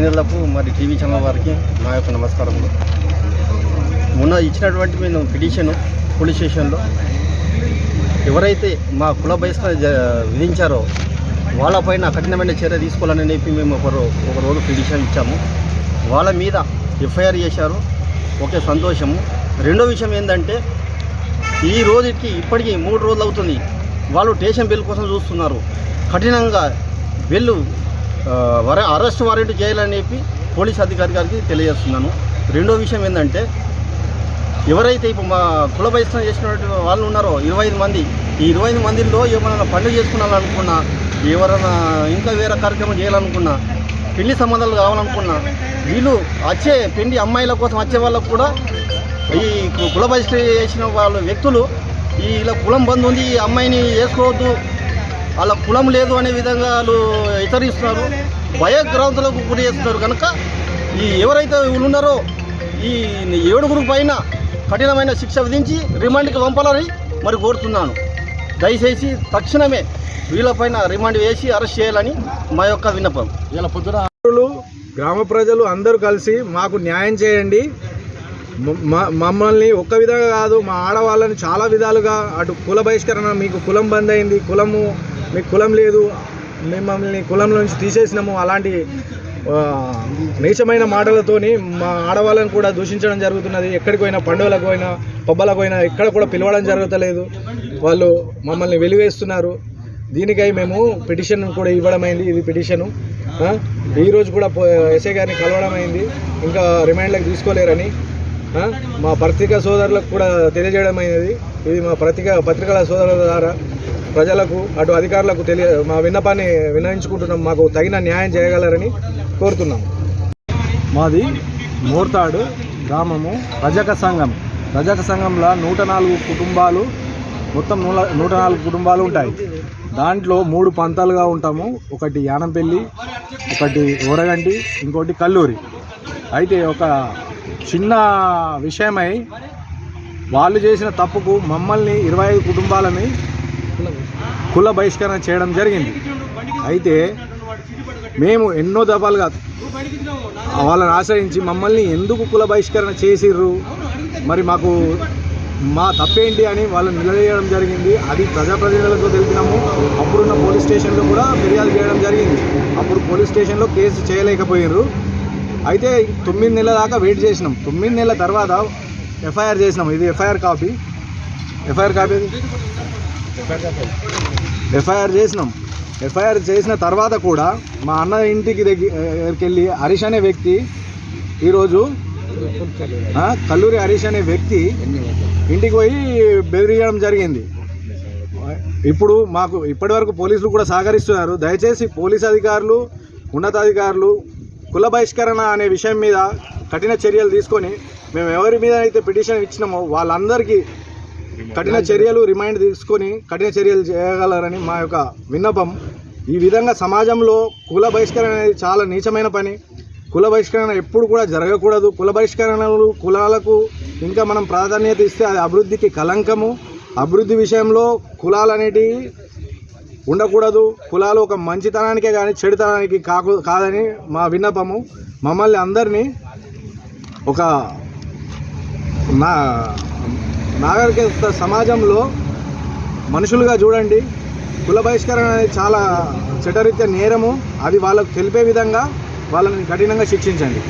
ప్రతినిధులకు మరి TV channel వారికి నా యొక్క నమస్కారములు. మొన్న ఇచ్చినటువంటి మేము పిటిషన్ పోలీస్ స్టేషన్లో ఎవరైతే మా కుల బహిష్కరణ విధించారో వాళ్ళపైన కఠినమైన చర్య తీసుకోవాలని చెప్పి మేము ఒకరు ఒక రోజు పిటిషన్ ఇచ్చాము. వాళ్ళ మీద ఎఫ్ఐఆర్ చేశారు. ఓకే సంతోషము. రెండో విషయం ఏంటంటే ఈ రోజుకి ఇప్పటికీ మూడు రోజులు అవుతుంది. వాళ్ళు స్టేషన్ బిల్ కోసం చూస్తున్నారు. కఠినంగా బిల్లు వర అరెస్ట్ వారెంట్ చేయాలని చెప్పి పోలీస్ అధికారి గారికి తెలియజేస్తున్నాను. రెండో విషయం ఏంటంటే ఎవరైతే ఇప్పుడు మా కుల బహిష్కరణ చేసినటువంటి వాళ్ళు ఉన్నారో ఇరవై ఐదు మంది ఈ ఇరవై ఐదు మందిలో ఏమైనా పండుగ చేసుకున్నాలనుకున్నా ఎవరైనా ఇంకా వేరే కార్యక్రమం చేయాలనుకున్నా పెళ్ళి సంబంధాలు కావాలనుకున్నా వీళ్ళు వచ్చే పెళ్ళి అమ్మాయిల కోసం వచ్చే వాళ్ళకు కూడా ఈ కుల బహిష్కరణ చేసిన వాళ్ళ వ్యక్తులు ఈ ఇలా కులం బంద్ ఉంది ఈ అమ్మాయిని వేసుకోవద్దు వాళ్ళ కులం లేదు అనే విధంగా వాళ్ళు హెచ్చరిస్తున్నారు. భయగ్రాంతులకు గురి చేస్తున్నారు. కనుక ఈ ఎవరైతే వీళ్ళు ఉన్నారో ఈ ఏడుగురు పైన కఠినమైన శిక్ష విధించి రిమాండ్కి పంపాలని మరి కోరుతున్నాను. దయచేసి తక్షణమే వీళ్ళపైన రిమాండ్ వేసి అరెస్ట్ చేయాలని మా యొక్క విన్నపం. ప్రజలు, గ్రామ ప్రజలు అందరూ కలిసి మాకు న్యాయం చేయండి. మమ్మల్ని ఒక్క విధంగా కాదు మా ఆడవాళ్ళని చాలా విధాలుగా అటు కుల బహిష్కరణ మీకు కులం బంద్ అయింది కులము మీకు కులం లేదు మిమ్మల్ని కులంలో నుంచి తీసేసినాము అలాంటి నీచమైన మాటలతోని మా ఆడవాళ్ళని కూడా దూషించడం జరుగుతున్నది. ఎక్కడికి పోయినా పండుగలకు పోయినా పబ్బలకు పోయినా ఎక్కడ కూడా పిలవడం జరుగుతలేదు. వాళ్ళు మమ్మల్ని వెలివేస్తున్నారు. దీనికై మేము పిటిషన్ కూడా ఇవ్వడమైంది ఇది పిటిషను. ఈరోజు కూడా ఎస్ఐ గారిని కలవడం అయింది. ఇంకా రిమైండ్లకు తీసుకోలేరని మా పత్రికా సోదరులకు కూడా తెలియజేయడం అయినది ఇది మా పత్రిక పత్రికల సోదరుల ద్వారా ప్రజలకు అటు అధికారులకు తెలియ మా విన్నపాన్ని విన్నవించుకుంటున్నాం. మాకు తగిన న్యాయం చేయగలరని కోరుతున్నాం. మాది మోర్తాడు గ్రామము రజక సంఘం. రజక సంఘంలో నూట నాలుగు కుటుంబాలు మొత్తం నూల నూట నాలుగు కుటుంబాలు ఉంటాయి. దాంట్లో మూడు పంతాలుగా ఉంటాము. ఒకటి యానంపల్లి ఒకటి ఊరగంటి ఇంకోటి కల్లూరి. అయితే ఒక చిన్న విషయమై వాళ్ళు చేసిన తప్పుకు మమ్మల్ని ఇరవై ఐదు కుటుంబాలని కుల బహిష్కరణ చేయడం జరిగింది. అయితే మేము ఎన్నో దఫాలుగా వాళ్ళని ఆశ్రయించి మమ్మల్ని ఎందుకు కుల బహిష్కరణ చేసిర్రు? మరి మాకు మా తప్పేంటి అని వాళ్ళని నిలదీయడం జరిగింది. అది ప్రజాప్రతినిధులకు తెలిపినాము. అప్పుడున్న పోలీస్ స్టేషన్లో కూడా ఫిర్యాదు చేయడం జరిగింది. అప్పుడు పోలీస్ స్టేషన్లో కేసు చేయలేకపోయినారు అయితే తొమ్మిది నెలల దాకా వెయిట్ చేసినాం. తొమ్మిది నెలల తర్వాత ఎఫ్ఐఆర్ చేసినాం. ఇది FIR copy. FIR copy FIR చేసినాం. ఎఫ్ఐఆర్ చేసిన తర్వాత కూడా మా అన్న ఇంటికి దగ్గరికి వెళ్ళి హరీష్ అనే వ్యక్తి ఈరోజు కల్లూరి హరీష్ అనే వ్యక్తి ఇంటికి పోయి బెదిరియడం జరిగింది. ఇప్పుడు మాకు ఇప్పటివరకు పోలీసులు కూడా సహకరిస్తున్నారు. దయచేసి పోలీస్ అధికారులు ఉన్నతాధికారులు కుల బహిష్కరణ అనే విషయం మీద కఠిన చర్యలు తీసుకొని మేము ఎవరి మీద అయితే పిటిషన్ ఇచ్చినామో వాళ్ళందరికీ కఠిన చర్యలు రిమైండ్ తీసుకొని కఠిన చర్యలు చేయగలరని మా యొక్క విన్నపం. ఈ విధంగా సమాజంలో కుల బహిష్కరణ అనేది చాలా నీచమైన పని. కుల బహిష్కరణ ఎప్పుడు కూడా జరగకూడదు. కుల బహిష్కరణలు కులాలకు ఇంకా మనం ప్రాధాన్యత ఇస్తే అది అభివృద్ధికి కలంకము అభివృద్ధి విషయంలో కులాలు అనేటివి ఉండకూడదు. కులాలు ఒక మంచితనానికే కానీ చెడుతనానికి కాకు కాదని మా విన్నపము. మమ్మల్ని అందరినీ ఒక నా నాగరికత సమాజంలో మనుషులుగా చూడండి కుల బహిష్కరణ అనేది చాలా చట్టరీత్యా నేరము. అది వాళ్ళకు తెలిపే విధంగా వాళ్ళని కఠినంగా శిక్షించండి.